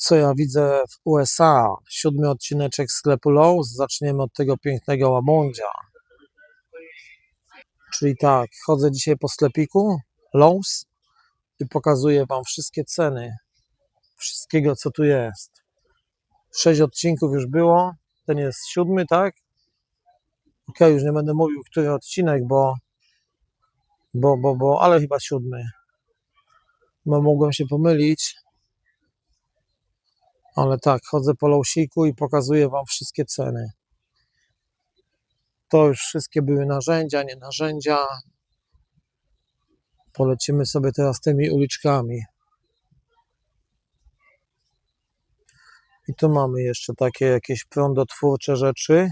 co ja widzę w USA. Siódmy odcineczek sklepu Lowe's. Zaczniemy od tego pięknego łabędzia. Czyli tak, chodzę dzisiaj po sklepiku Lowe's i pokazuję Wam wszystkie ceny wszystkiego, co tu jest. Sześć odcinków już było. Ten jest siódmy, tak? Ok, już nie będę mówił, który odcinek, bo, bo, bo, bo, ale chyba siódmy. Bo mogłem się pomylić. Ale tak, chodzę po Lowsiku i pokazuję Wam wszystkie ceny. To już wszystkie były narzędzia, nie narzędzia. Polecimy sobie teraz tymi uliczkami. I tu mamy jeszcze takie jakieś prądotwórcze rzeczy.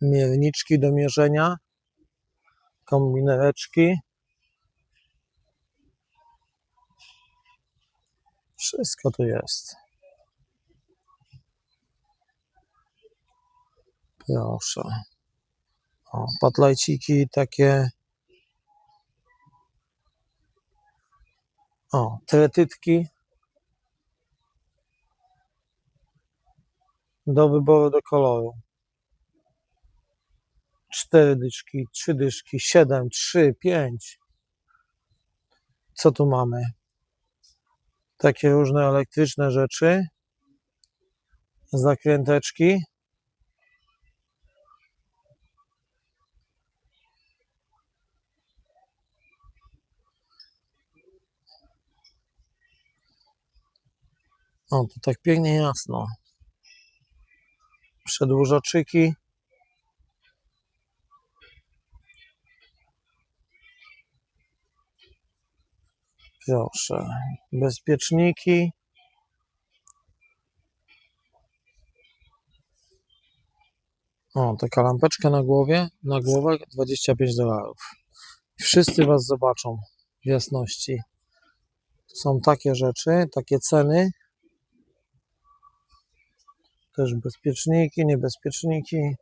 Mierniczki do mierzenia. Kombinereczki. Wszystko tu jest. Proszę. O, patlajciki takie. O, tretytki. Do wyboru do koloru. Cztery dyszki, trzy dyszki, siedem, trzy, pięć. Co tu mamy? Takie różne elektryczne rzeczy. Zakręteczki. O, to tak pięknie jasno. Przedłużaczyki. Proszę. Bezpieczniki. O, taka lampeczka na głowie, na głowę 25 dolarów. Wszyscy Was zobaczą w jasności. Są takie rzeczy, takie ceny. Też bezpieczniki, niebezpieczniki.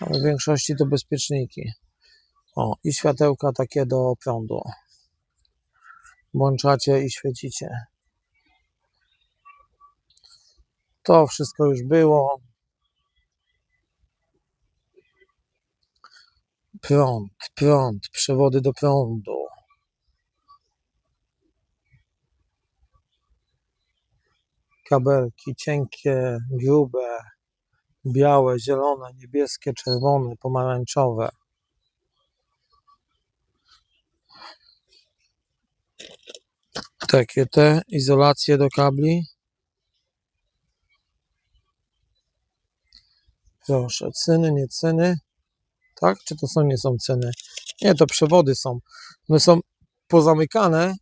Ale w większości to bezpieczniki. O, i światełka takie do prądu. Włączacie i świecicie. To wszystko już było. Prąd, prąd, przewody do prądu. Kabelki cienkie, grube, białe, zielone, niebieskie, czerwone, pomarańczowe. Takie te izolacje do kabli. Proszę, cyny, nie cyny. Tak? Czy to są, nie są cyny? Nie, to przewody są. One są pozamykane.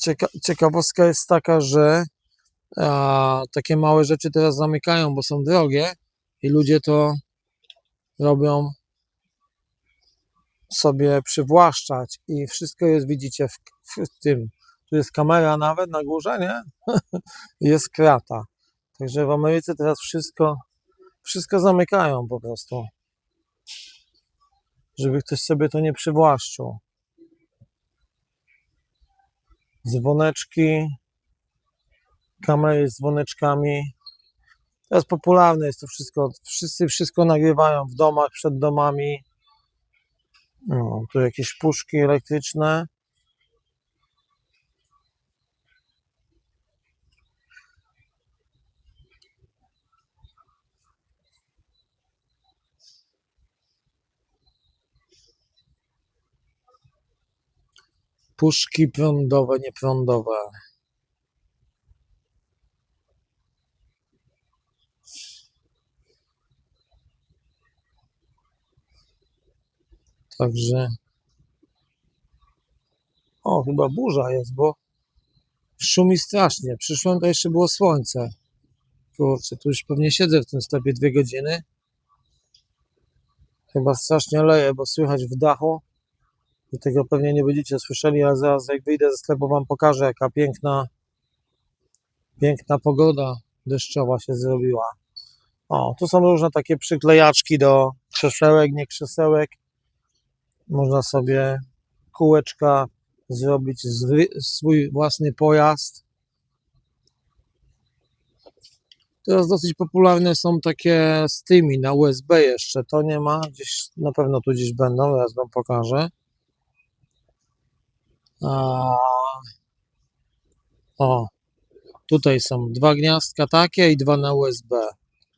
Cieka ciekawostka jest taka, że a, takie małe rzeczy teraz zamykają, bo są drogie i ludzie to robią sobie przywłaszczać i wszystko jest, widzicie, w, w tym. Tu jest kamera nawet na górze, nie? jest krata. Także w Ameryce teraz wszystko, wszystko zamykają po prostu. Żeby ktoś sobie to nie przywłaszczył. Dzwoneczki, kamery z dzwoneczkami. Teraz popularne jest to wszystko. Wszyscy wszystko nagrywają w domach, przed domami. No, tu jakieś puszki elektryczne. Puszki prądowe, nieprądowe. Także. O, chyba burza jest, bo szumi strasznie. Przyszłem, to jeszcze było słońce. Kurczę, tu już pewnie siedzę w tym sklepie dwie godziny. Chyba strasznie leje, bo słychać w dachu. I tego pewnie nie będziecie słyszeli, ale zaraz jak wyjdę ze sklepu wam pokażę, jaka piękna, piękna pogoda deszczowa się zrobiła. O, tu są różne takie przyklejaczki do krzesełek, nie krzesełek. Można sobie kółeczka zrobić swój własny pojazd. Teraz dosyć popularne są takie z tymi na USB jeszcze. To nie ma, gdzieś na pewno tu gdzieś będą, teraz wam pokażę. O, tutaj są dwa gniazdka takie i dwa na USB.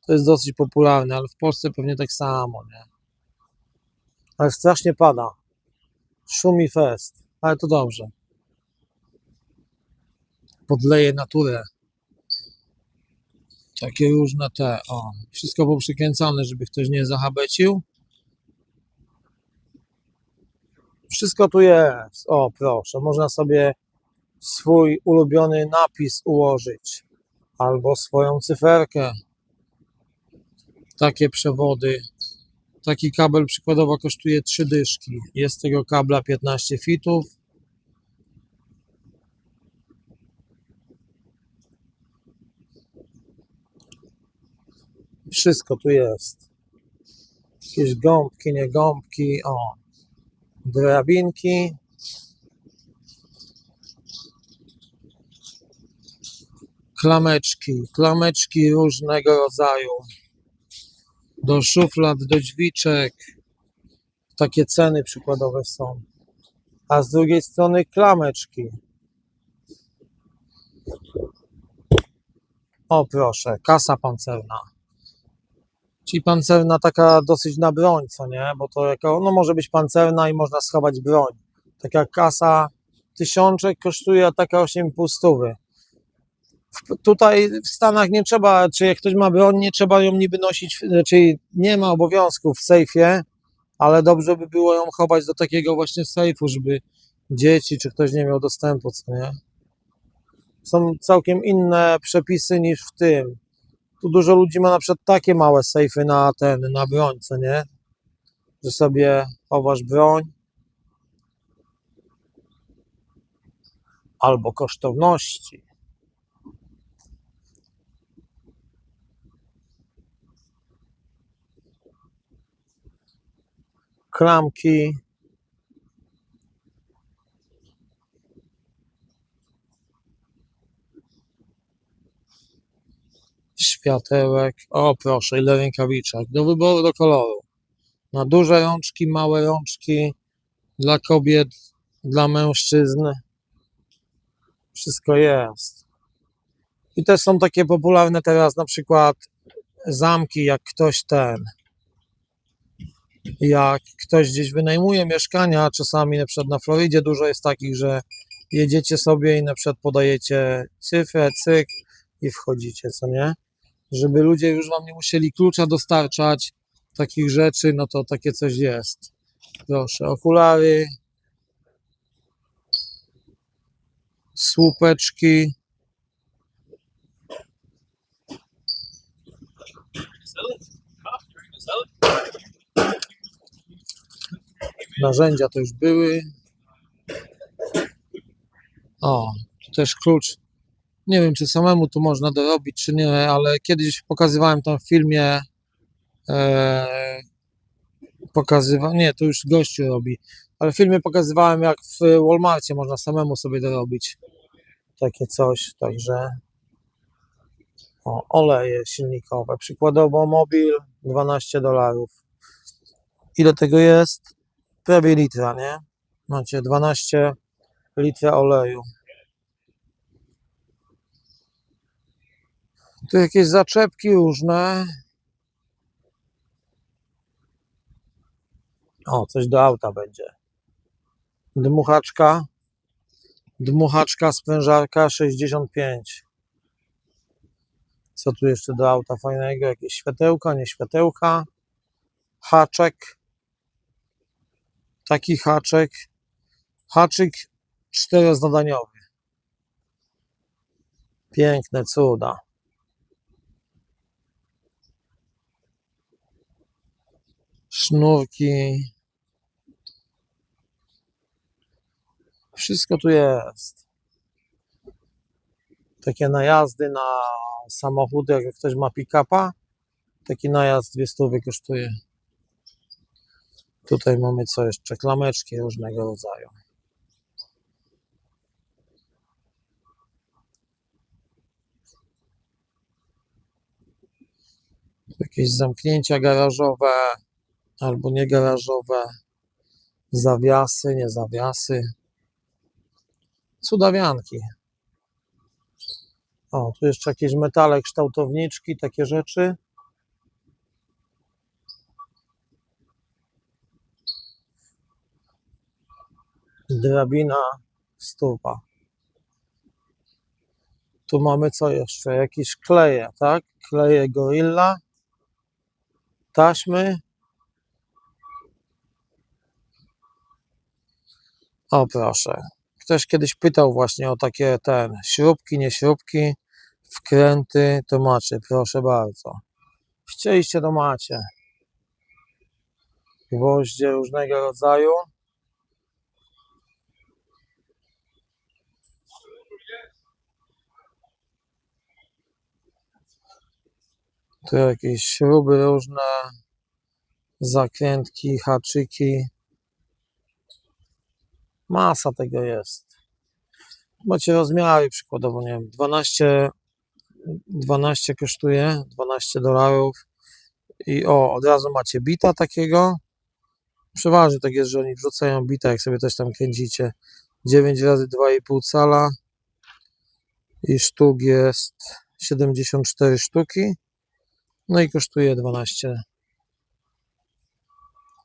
To jest dosyć popularne, ale w Polsce pewnie tak samo, nie? Ale strasznie pada. Szumi fest, ale to dobrze. Podleje naturę. Takie różne te, o, wszystko poprzykręcane, żeby ktoś nie zahabecił. Wszystko tu jest. O, proszę, można sobie swój ulubiony napis ułożyć albo swoją cyferkę. Takie przewody. Taki kabel przykładowo kosztuje 3 dyszki. Jest tego kabla 15 fitów. Wszystko tu jest. Jakieś gąbki, nie gąbki, o. Drabinki. Klameczki, klameczki różnego rodzaju. Do szuflad, do drzwiczek. Takie ceny przykładowe są. A z drugiej strony klameczki. O proszę, kasa pancerna. Czyli pancerna taka dosyć na broń, co nie? Bo to jako, no może być pancerna i można schować broń. Taka kasa tysiączek kosztuje, a taka 8,5 stówy. W- Tutaj w Stanach nie trzeba, czy jak ktoś ma broń, nie trzeba ją niby nosić, czyli nie ma obowiązku w sejfie, ale dobrze by było ją chować do takiego właśnie sejfu, żeby dzieci czy ktoś nie miał dostępu, co nie? Są całkiem inne przepisy niż w tym. Tu dużo ludzi ma na przykład takie małe sejfy na ten, na broń, co nie? Że sobie chowasz broń. Albo kosztowności. Klamki. Światełek. O, proszę, ile rękawiczek. Do wyboru, do koloru. Na duże rączki, małe rączki, dla kobiet, dla mężczyzn. Wszystko jest. I też są takie popularne teraz na przykład zamki, jak ktoś ten. Jak ktoś gdzieś wynajmuje mieszkania, czasami na przykład na Florydzie dużo jest takich, że jedziecie sobie i na przykład podajecie cyfrę, cyk i wchodzicie, co nie? Żeby ludzie już wam nie musieli klucza dostarczać takich rzeczy, no to takie coś jest. Proszę, okulary, słupeczki. Narzędzia to już były. O, tu też klucz nie wiem, czy samemu to można dorobić, czy nie, ale kiedyś pokazywałem tam w filmie. E, pokazywa, nie, to już gościu robi, ale w filmie pokazywałem, jak w Walmartie można samemu sobie dorobić takie coś. Także o, oleje silnikowe. Przykładowo mobil 12 dolarów. Ile tego jest? Prawie litra, nie? Macie 12 litra oleju. Tu jakieś zaczepki różne. O, coś do auta będzie. Dmuchaczka. Dmuchaczka, sprężarka 65. Co tu jeszcze do auta fajnego? Jakieś światełka, nie światełka. Haczek. Taki haczek. Haczyk czterozadaniowy. Piękne cuda. sznurki. Wszystko tu jest. Takie najazdy na samochody jak ktoś ma pick-upa, taki najazd dwie stówy kosztuje. Tutaj mamy co jeszcze? Klameczki różnego rodzaju. Jakieś zamknięcia garażowe albo niegarażowe. Zawiasy, nie zawiasy. Cudawianki. O, tu jeszcze jakieś metale, kształtowniczki, takie rzeczy. Drabina, stupa. Tu mamy co jeszcze? Jakieś kleje, tak? Kleje Gorilla. Taśmy. O proszę. Ktoś kiedyś pytał właśnie o takie ten śrubki, nie śrubki, wkręty, to macie, proszę bardzo. Chcieliście, to macie. Gwoździe różnego rodzaju. Tu jakieś śruby różne, zakrętki, haczyki. Masa tego jest. Macie rozmiary przykładowo, nie wiem, 12, 12 kosztuje, 12 dolarów. I o, od razu macie bita takiego. Przeważnie tak jest, że oni wrzucają bita, jak sobie też tam kręcicie. 9 razy 2,5 cala. I sztuk jest 74 sztuki. No i kosztuje 12.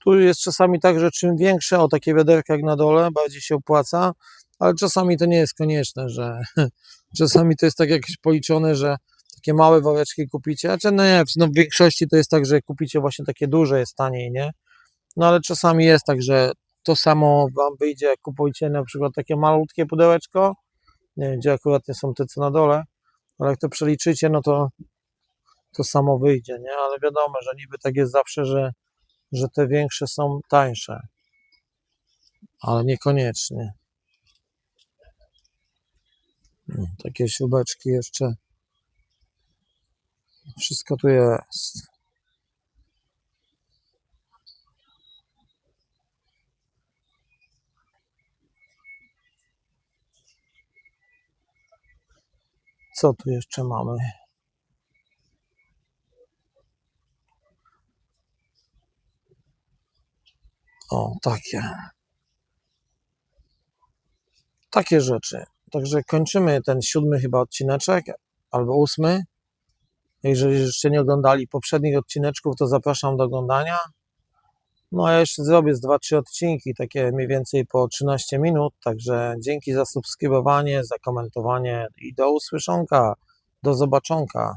Tu jest czasami tak, że czym większe, o takie wiaderka jak na dole, bardziej się opłaca, ale czasami to nie jest konieczne, że czasami to jest tak jakieś policzone, że takie małe woreczki kupicie, a czy no nie, no w większości to jest tak, że kupicie właśnie takie duże, jest taniej, nie? No ale czasami jest tak, że to samo wam wyjdzie, jak kupujecie na przykład takie malutkie pudełeczko, nie wiem, gdzie akurat nie są te co na dole, ale jak to przeliczycie, no to to samo wyjdzie, nie? Ale wiadomo, że niby tak jest zawsze, że, że te większe są tańsze, ale niekoniecznie. No, Takie śrubeczki jeszcze. Wszystko tu jest. Co tu jeszcze mamy? O, takie. Takie rzeczy. Także kończymy ten siódmy chyba odcineczek, albo ósmy. Jeżeli jeszcze nie oglądali poprzednich odcineczków, to zapraszam do oglądania. No a ja jeszcze zrobię z 2-3 odcinki, takie mniej więcej po 13 minut. Także dzięki za subskrybowanie, za komentowanie i do usłyszonka, do zobaczonka.